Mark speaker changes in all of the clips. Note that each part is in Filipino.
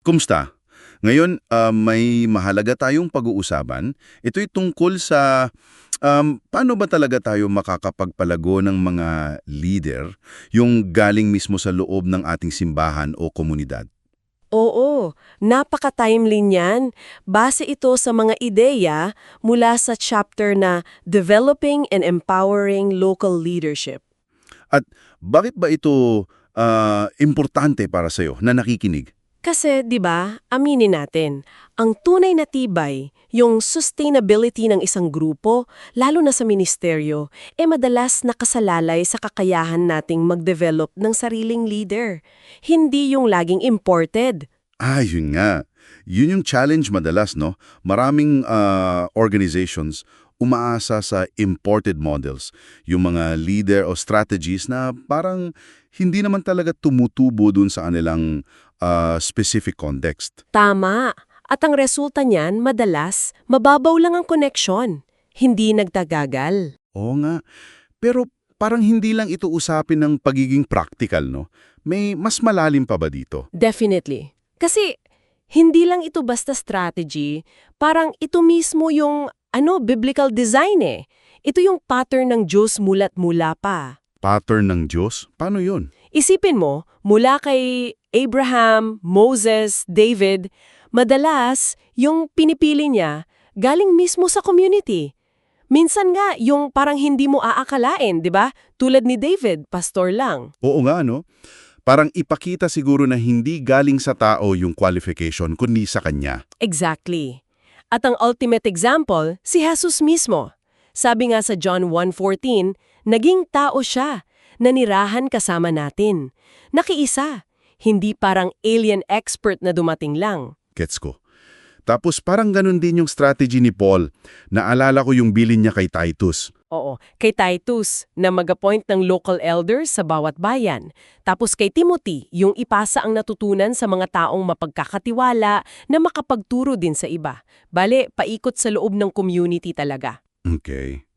Speaker 1: Kumusta? Ngayon, ah, may mahalaga tayong pag-uusapan. Ito'y tungkol sa um, paano ba talaga tayo makakapagpalago ng mga leader yung galing mismo sa loob ng ating simbahan o komunidad.
Speaker 2: Oo, napaka-timely niyan. Base ito sa mga ideya mula sa chapter na Developing and Empowering Local Leadership.
Speaker 1: At bakit ba ito ah, importante para sa'yo na nakikinig?
Speaker 2: Kasi, di ba, aminin natin, ang tunay na tibay, yung sustainability ng isang grupo, lalo na sa ministeryo, e madalas nakasalalay sa kakayahan nating mag-develop ng sariling leader. Hindi yung laging imported.
Speaker 1: Ah, yun nga. Yun yung challenge madalas, no? Maraming ah, organizations umaasa sa imported models, yung mga leader o strategies na parang hindi naman talaga tumutubo dun sa kanilang ah, specific context.
Speaker 2: Tama. At ang resulta niyan, madalas, mababaw lang ang connection. Hindi nagtagagal.
Speaker 1: Oo nga. Pero parang hindi lang ito usapin ng pagiging practical, no? May mas malalim pa ba dito?
Speaker 2: Definitely. Kasi, hindi lang ito basta strategy, parang ito mismo yung, ano, biblical design eh. Ito yung pattern ng Diyos mula't mula pa.
Speaker 1: Pattern ng Diyos? Paano yun?
Speaker 2: Isipin mo, mula kay Abraham, Moses, David, madalas yung pinipili niya galing mismo sa community. Minsan nga, yung parang hindi mo aakalain, di ba? Tulad ni David, pastor lang.
Speaker 1: Oo nga, no? Parang ipakita siguro na hindi galing sa tao yung qualification, kundi sa kanya.
Speaker 2: Exactly. At ang ultimate example, si Jesus mismo. Sabi nga sa John 1.14, naging tao siya, nanirahan kasama natin. Nakiisa, hindi parang alien expert na dumating lang.
Speaker 1: Gets ko. Tapos parang ganun din yung strategy ni Paul. Naalala ko yung bilin niya kay Titus.
Speaker 2: Oo, kay Titus na mag-appoint ng local elders sa bawat bayan. Tapos kay Timothy, yung ipasa ang natutunan sa mga taong mapagkakatiwala na makapagturo din sa iba. Bale, paikot sa loob ng community talaga.
Speaker 1: Okay.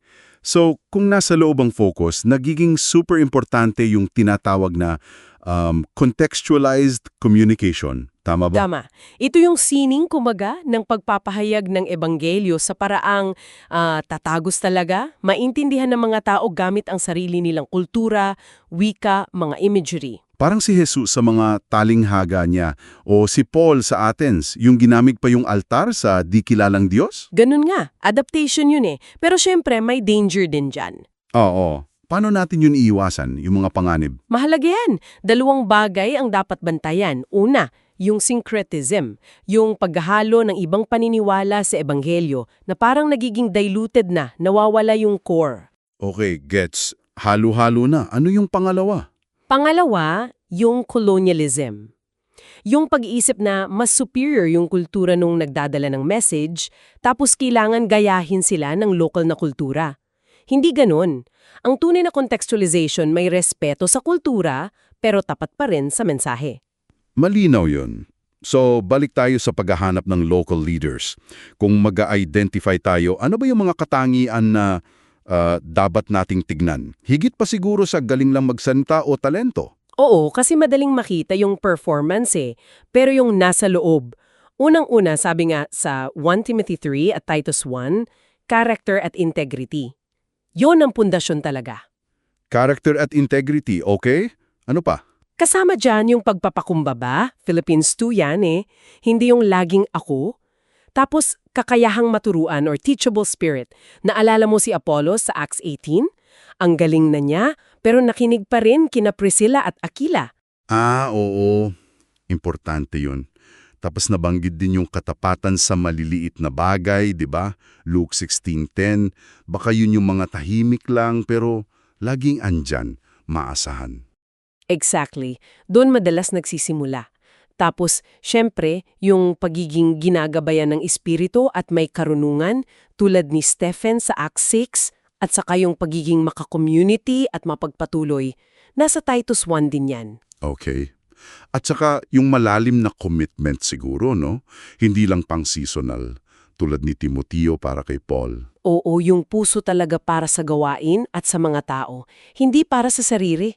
Speaker 1: So, kung nasa loob ang focus, nagiging super importante yung tinatawag na um, contextualized communication. Tama ba?
Speaker 2: Tama. Ito yung sining kumaga ng pagpapahayag ng ebanghelyo sa paraang ah, tatagos talaga, maintindihan ng mga tao gamit ang sarili nilang kultura, wika, mga imagery.
Speaker 1: Parang si Jesus sa mga talinghaga niya o si Paul sa Athens, yung ginamit pa yung altar sa di kilalang Diyos?
Speaker 2: Ganun nga, adaptation yun eh. Pero syempre, may danger din dyan.
Speaker 1: Oo. Paano natin yun iiwasan, yung mga panganib?
Speaker 2: Mahalaga yan. Dalawang bagay ang dapat bantayan. Una, yung syncretism, yung paghahalo ng ibang paniniwala sa ebanghelyo na parang nagiging diluted na, nawawala yung core.
Speaker 1: Okay, gets. Halo-halo na. Ano yung pangalawa?
Speaker 2: Pangalawa, yung colonialism. Yung pag-iisip na mas superior yung kultura nung nagdadala ng message, tapos kailangan gayahin sila ng local na kultura. Hindi ganun. Ang tunay na contextualization may respeto sa kultura, pero tapat pa rin sa mensahe.
Speaker 1: Malinaw yun. So, balik tayo sa paghahanap ng local leaders. Kung mag-identify tayo, ano ba yung mga katangian na ah, dapat nating tignan? Higit pa siguro sa galing lang magsalita o talento.
Speaker 2: Oo, kasi madaling makita yung performance eh, pero yung nasa loob. Unang-una, sabi nga sa 1 Timothy 3 at Titus 1, character at integrity. Yon ang pundasyon talaga.
Speaker 1: Character at integrity, okay? Ano pa?
Speaker 2: Kasama dyan yung pagpapakumbaba, Philippines 2 yan eh, hindi yung laging ako. Tapos, kakayahang maturuan or teachable spirit. Naalala mo si Apollos sa Acts 18? Ang galing na niya, pero nakinig pa rin kina Priscilla at Aquila.
Speaker 1: Ah, oo. Importante yun. Tapos nabanggit din yung katapatan sa maliliit na bagay, di ba? Luke 16.10. Baka yun yung mga tahimik lang pero laging andyan, maasahan.
Speaker 2: Exactly. Doon madalas nagsisimula. Tapos, syempre, yung pagiging ginagabayan ng espiritu at may karunungan tulad ni Stephen sa Acts 6 at saka yung pagiging maka-community at mapagpatuloy. Nasa Titus 1 din yan.
Speaker 1: Okay. At saka yung malalim na commitment siguro, no? Hindi lang pang seasonal, tulad ni Timoteo para kay Paul.
Speaker 2: Oo, yung puso talaga para sa gawain at sa mga tao, hindi para sa sarili.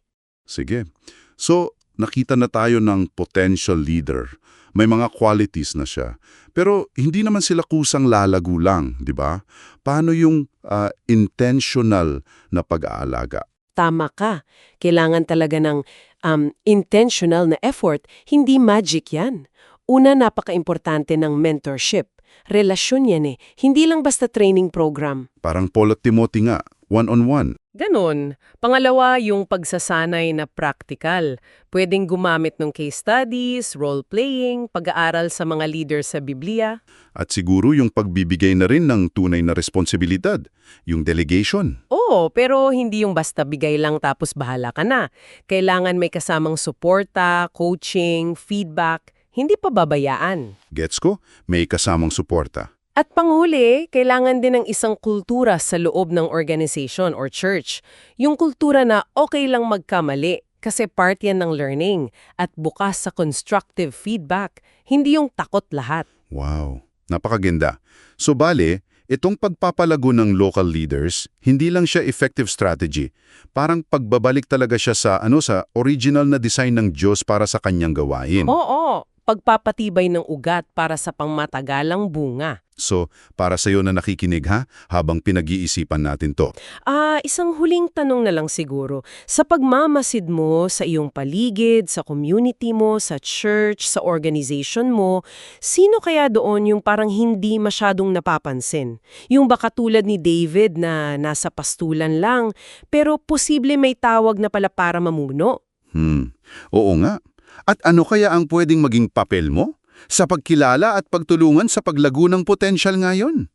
Speaker 1: Sige. So, nakita na tayo ng potential leader. may mga qualities na siya. Pero hindi naman sila kusang lalago lang, di ba? Paano yung ah, intentional na pag-aalaga?
Speaker 2: Tama ka. Kailangan talaga ng um, intentional na effort, hindi magic yan. Una, napaka-importante ng mentorship. Relasyon yan eh, hindi lang basta training program.
Speaker 1: Parang Paul at Timothy nga, one-on-one.
Speaker 2: Ganon. Pangalawa, yung pagsasanay na practical. Pwedeng gumamit ng case studies, role-playing, pag-aaral sa mga leader sa Biblia.
Speaker 1: At siguro yung pagbibigay na rin ng tunay na responsibilidad, yung delegation.
Speaker 2: Oo, pero hindi yung basta bigay lang tapos bahala ka na. Kailangan may kasamang suporta, coaching, feedback, hindi pa babayaan.
Speaker 1: Gets ko? May kasamang suporta.
Speaker 2: At panghuli, kailangan din ng isang kultura sa loob ng organization or church. Yung kultura na okay lang magkamali kasi part yan ng learning at bukas sa constructive feedback, hindi yung takot lahat.
Speaker 1: Wow, napakaganda. So bale, itong pagpapalago ng local leaders, hindi lang siya effective strategy. Parang pagbabalik talaga siya sa ano sa original na design ng Diyos para sa kanyang gawain.
Speaker 2: Oo, pagpapatibay ng ugat para sa pangmatagalang bunga.
Speaker 1: So, para sa iyo na nakikinig ha, habang pinag-iisipan natin to.
Speaker 2: Ah, isang huling tanong na lang siguro. Sa pagmamasid mo sa iyong paligid, sa community mo, sa church, sa organization mo, sino kaya doon yung parang hindi masyadong napapansin? Yung baka tulad ni David na nasa pastulan lang, pero posible may tawag na pala para mamuno.
Speaker 1: Hmm, oo nga. At ano kaya ang pwedeng maging papel mo? Sa pagkilala at pagtulungan sa paglago ng potensyal ngayon?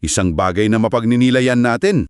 Speaker 1: Isang bagay na mapagninilayan natin.